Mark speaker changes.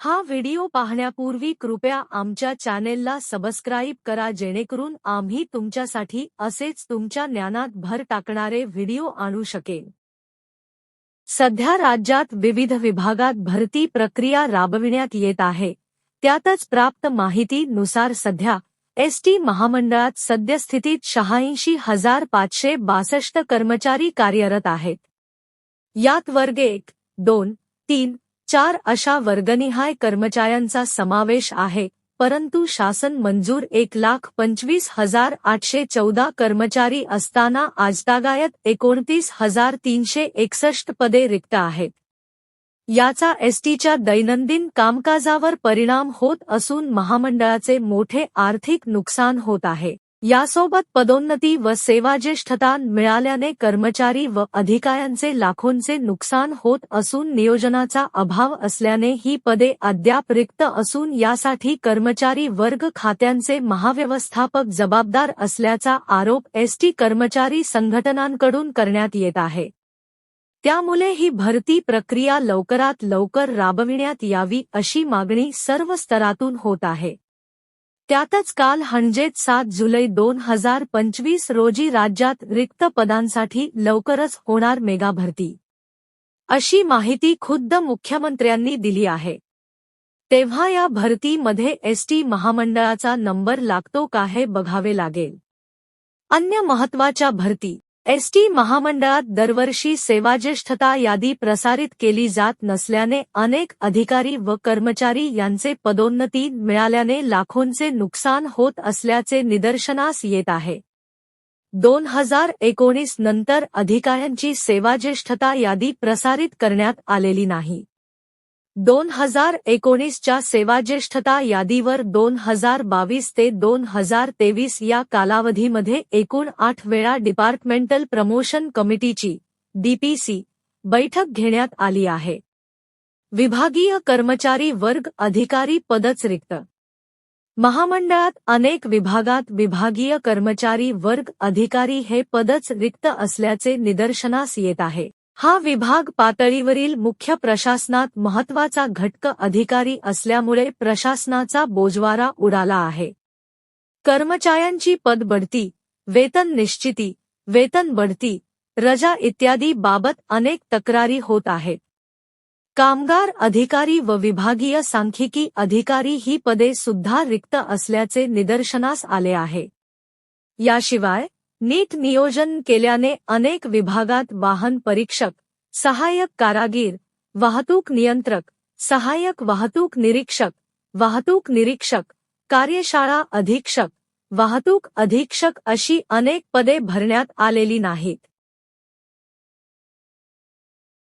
Speaker 1: हा व्हिडिओ पाहण्यापूर्वी कृपया आमच्या चॅनेलला सबस्क्राईब करा जेणेकरून आम्ही तुमच्यासाठी असेच तुमच्या ज्ञानात भर टाकणारे व्हिडिओ आणू शकेन. सध्या राज्यात विविध विभागात भरती प्रक्रिया राबविण्यात येत आहे. त्यातच प्राप्त माहितीनुसार सध्या एसटी महामंडळात सद्यस्थितीत शहाऐंशी हजार पाचशे बासष्ट कर्मचारी कार्यरत आहेत. यात वर्ग एक दोन तीन चार अशा वर्गनिहाय कर्मचाऱ्यांचा समावेश आहे परंतु शासन मंजूर एक लाख पंचवीस हजार आठशे चौदा कर्मचारी असताना आजतागायत एकोणतीस हजार तीनशे एकसष्ट पदे रिक्त आहेत. याचा एसटीच्या दैनंदिन कामकाजावर परिणाम होत असून महामंडळाचे मोठे आर्थिक नुकसान होत आहे. यासोबत पदोन्नती व सेवाज्येष्ठता मिळाल्याने कर्मचारी व अधिकाऱ्यांचे लाखोंचे नुकसान होत असून नियोजनाचा अभाव असल्याने ही पदे अद्याप रिक्त असून यासाठी कर्मचारी वर्ग खात्यांचे महाव्यवस्थापक जबाबदार असल्याचा आरोप एसटी कर्मचारी संघटनांकडून करण्यात येत आहे. त्यामुळे ही भरती प्रक्रिया लवकरात लवकर राबविण्यात यावी अशी मागणी सर्व स्तरातून होत आहे. त्यातच काल हणजेत सात जुलै दोन हजार पंचवीस रोजी राज्यात रिक्त पदांसाठी लवकरच होणार मेगा भरती अशी माहिती खुद्द मुख्यमंत्र्यांनी दिली आहे. तेव्हा या भरतीमध्ये एसटी महामंडळाचा नंबर लागतो का हे बघावे लागेल. अन्य महत्त्वाच्या भरती एसटी महामंडळात दरवर्षी सेवाज्येष्ठता यादी प्रसारित केली जात नसल्याने अनेक अधिकारी व कर्मचारी यांचे पदोन्नती मिळाल्याने लाखोंचे नुकसान होत असल्याचे निदर्शनास येत आहे. दोन हजार एकोणीस नंतर अधिकाऱ्यांची सेवाज्येष्ठता यादी प्रसारित करण्यात आलेली नाही. दोन हजार एकोणीसच्या सेवाज्येष्ठता यादीवर दोन हजार बावीस ते दोन हजार तेवीस या कालावधीमध्ये एकूण आठ वेळा डिपार्टमेंटल प्रमोशन कमिटीची डीपीसी बैठक घेण्यात आली आहे. विभागीय कर्मचारी वर्ग अधिकारी पदच रिक्त महामंडळात अनेक विभागात विभागीय कर्मचारी वर्ग अधिकारी हे पदच रिक्त असल्याचे निदर्शनास येत आहे. हा विभाग पातळीवरील मुख्य प्रशासनात महत्त्वाचा घटक अधिकारी असल्यामुळे प्रशासनाचा बोजवारा उडाला आहे. कर्मचाऱ्यांची पदबढती वेतन निश्चिती वेतन बढती रजा इत्यादी बाबत अनेक तक्रारी होत आहेत. कामगार अधिकारी व विभागीय सांख्यिकी अधिकारी ही पदे सुद्धा रिक्त असल्याचे निदर्शनास आले आहे. याशिवाय नीट नियोजन केल्याने अनेक विभागात वाहन परीक्षक सहायक कारागीर, वाहतूक नियंत्रक सहायक वाहतूक निरीक्षक वाहतूक निरीक्षक, कार्यशाळा अधीक्षक, वाहतूक अधीक्षक अशी अनेक पदे भरण्यात आलेली नाहीत.